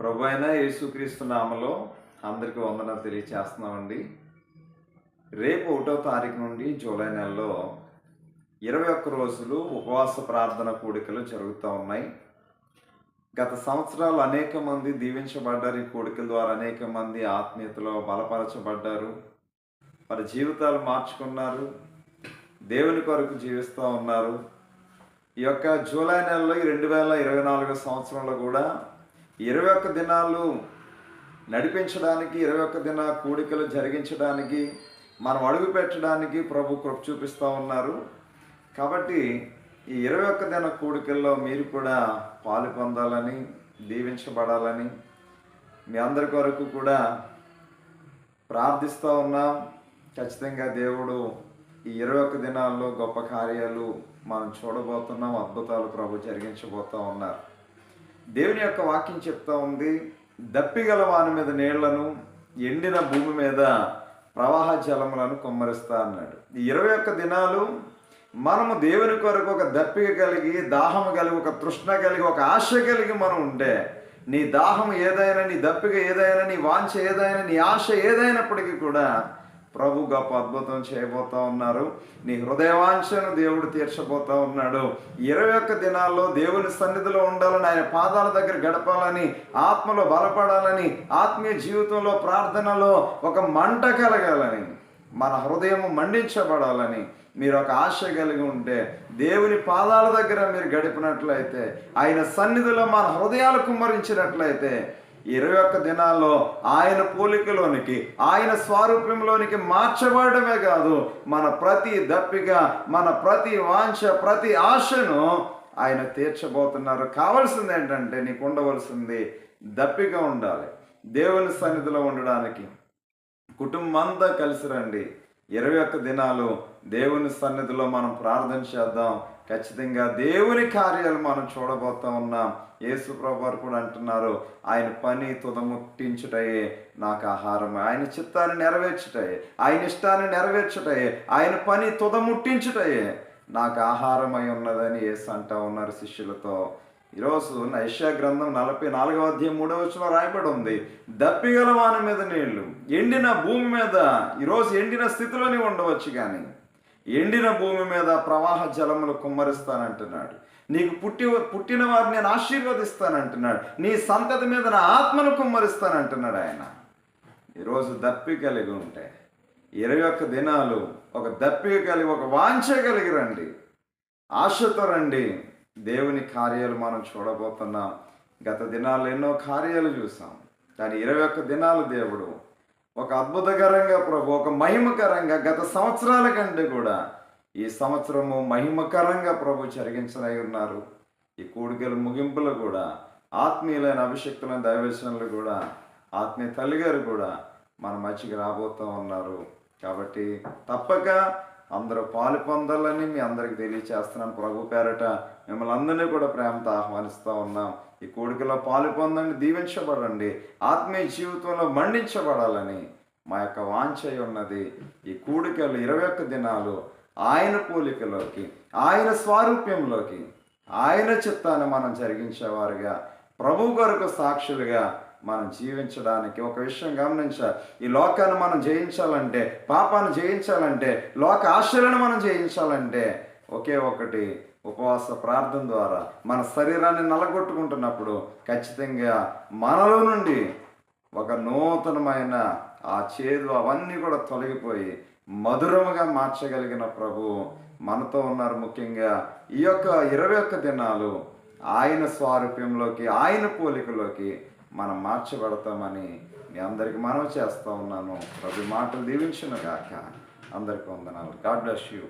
ప్రభు అయిన యేసుక్రీస్తు నామలో అందరికీ వందన తెలియచేస్తున్నామండి. రేపు ఒకటో తారీఖు నుండి జూలై నెలలో ఇరవై ఒక్క రోజులు ఉపవాస ప్రార్థన కూడికలు జరుగుతూ ఉన్నాయి. గత సంవత్సరాలు అనేక మంది దీవించబడ్డారు ఈ కోడికల ద్వారా అనేక మంది ఆత్మీయతలో బలపరచబడ్డారు. వారి జీవితాలు మార్చుకున్నారు దేవుని కొరకు జీవిస్తూ ఉన్నారు. ఈ యొక్క జూలై నెలలో ఈ రెండు వేల ఇరవై నాలుగో సంవత్సరంలో కూడా ఇరవై ఒక్క దినాలు నడిపించడానికి ఇరవై ఒక్క దిన కూడికలు జరిగించడానికి మనం అడుగు పెట్టడానికి ప్రభు కృప చూపిస్తూ ఉన్నారు. కాబట్టి ఈ ఇరవై ఒక్క దిన కూడికల్లో మీరు కూడా పాలు పొందాలని దీవించబడాలని మీ అందరి కొరకు కూడా ప్రార్థిస్తూ ఉన్నాం. ఖచ్చితంగా దేవుడు ఈ ఇరవై ఒక్క దినాల్లో గొప్ప కార్యాలు మనం చూడబోతున్నాం అద్భుతాలు ప్రభు జరిగించబోతూ ఉన్నారు. దేవుని యొక్క వాక్యం చెప్తా ఉంది దప్పిగల వాని మీద నీళ్ళను ఎండిన భూమి మీద ప్రవాహ జలములను కొమ్మరిస్తా అన్నాడు. ఈ ఇరవై ఒక్క దినాలు మనము దేవుని కొరకు ఒక దప్పిక కలిగి దాహము కలిగి ఒక తృష్ణ కలిగి ఒక ఆశ కలిగి మనం ఉంటే నీ దాహం ఏదైనా నీ దప్పిక ఏదైనా నీ వాంఛ ఏదైనా నీ ఆశ ఏదైనప్పటికీ కూడా ప్రభు గొప్ప అద్భుతం చేయబోతా ఉన్నారు. నీ హృదయవాంఛను దేవుడు తీర్చబోతా ఉన్నాడు. ఇరవై ఒక్క దినాల్లో దేవుని సన్నిధిలో ఉండాలని ఆయన పాదాల దగ్గర గడపాలని ఆత్మలో బలపడాలని ఆత్మీయ జీవితంలో ప్రార్థనలో ఒక మంట కలగాలని మన హృదయం మండించబడాలని మీరు ఒక ఆశ కలిగి ఉంటే దేవుని పాదాల దగ్గర మీరు గడిపినట్లయితే ఆయన సన్నిధిలో మన హృదయాలు కుమ్మరించినట్లయితే ఇరవై ఒక్క దినాల్లో ఆయన పోలికలోనికి ఆయన స్వారూప్యంలోనికి మార్చబడమే కాదు మన ప్రతి దప్పిక మన ప్రతి వాంఛ ప్రతి ఆశను ఆయన తీర్చబోతున్నారు. కావాల్సింది ఏంటంటే నీకు ఉండవలసింది దప్పిక ఉండాలి. దేవుని సన్నిధిలో ఉండడానికి కుటుంబం అంతా కలిసి రండి. ఇరవై ఒక్క దినాలు దేవుని సన్నిధిలో మనం ప్రార్థన చేద్దాం. ఖచ్చితంగా దేవుని కార్యాలు మనం చూడబోతా ఉన్నాం. యేసు ప్రభు కూడా అంటున్నారు ఆయన పని తుదముట్టించుటయే నాకు ఆహారం ఆయన చిత్తాన్ని నెరవేర్చుటయే. ఆయన ఇష్టాన్ని నెరవేర్చుటయే. ఆయన పని తుదముట్టించుటయే. నాకు ఆహారమై ఉన్నదని యేసు అంటా ఉన్నారు శిష్యులతో. ఈరోజు నైషా గ్రంథం నలభై నాలుగవ అధ్యాయం మూడవ వచ్చిన రాయబడి ఉంది. దప్పిగల వాన మీద నీళ్ళు ఎండిన భూమి మీద ఈరోజు ఎండిన స్థితిలోనే ఉండవచ్చు కానీ ఎండిన భూమి మీద ప్రవాహ జలములు కుమ్మరిస్తానంటున్నాడు. నీకు పుట్టి పుట్టిన వారిని నేను ఆశీర్వదిస్తానంటున్నాడు. నీ సంతతి మీద నా ఆత్మను కుమ్మరిస్తానంటున్నాడు ఆయన. ఈరోజు దప్పి కలిగి ఉంటే ఇరవై ఒక్క దినాలు ఒక దప్పిక కలిగి ఒక వాంఛ కలిగి రండి. ఆశతో రండి. దేవుని కార్యాలు మనం చూడబోతున్నాం. గత దినాలు ఎన్నో కార్యాలు చూసాం. కానీ ఇరవై ఒక్క దినాలు దేవుడు ఒక అద్భుతకరంగా ప్రభు ఒక మహిమకరంగా గత సంవత్సరాల కంటే కూడా ఈ సంవత్సరము మహిమకరంగా ప్రభు జరిగించనై ఉన్నారు. ఈ కోడికల ముగింపులు కూడా ఆత్మీయులైన అభిషక్తులైన దైవచనలు కూడా ఆత్మీయ తల్లిగారు కూడా మన మధ్యకి రాబోతూ ఉన్నారు. కాబట్టి తప్పక అందరూ పాలు పొందాలని మీ అందరికి తెలియచేస్తున్నాను. ప్రభు పేరట మిమ్మల్ని అందరినీ కూడా ప్రేమతో ఆహ్వానిస్తూ ఉన్నాం. ఈ కోడికలో పాలు పొందండి దీవించబడండి ఆత్మీయ జీవితంలో మండించబడాలని మా యొక్క వాంఛ ఉన్నది. ఈ కూడికలు ఇరవై ఒక్క దినాలు ఆయన పోలికలోకి ఆయన స్వారూప్యంలోకి ఆయన చిత్తాన్ని మనం జరిగించేవారుగా ప్రభు కొరకు సాక్షులుగా మనం జీవించడానికి ఒక విషయం గమనించాలి ఈ లోకాన్ని మనం జయించాలంటే పాపాన్ని జయించాలంటే లోక ఆశలను మనం జయించాలంటే ఒకే ఒకటి ఉపవాస ప్రార్థన ద్వారా మన శరీరాన్ని నలగొట్టుకుంటున్నప్పుడు ఖచ్చితంగా మనలో నుండి ఒక నూతనమైన ఆ చేదు అవన్నీ కూడా తొలగిపోయి మధురముగా మార్చగలిగిన ప్రభు మనతో ఉన్నారు ముఖ్యంగా. ఈ యొక్క ఇరవై ఒక్క దినాలు ఆయన స్వారూప్యంలోకి ఆయన పోలికలోకి మనం మార్చబడతామని మీ అందరికి మనవి చేస్తూ ఉన్నాను. ప్రభు మాటలు దీవించిన గాక అందరికి వందనాలు. God bless you.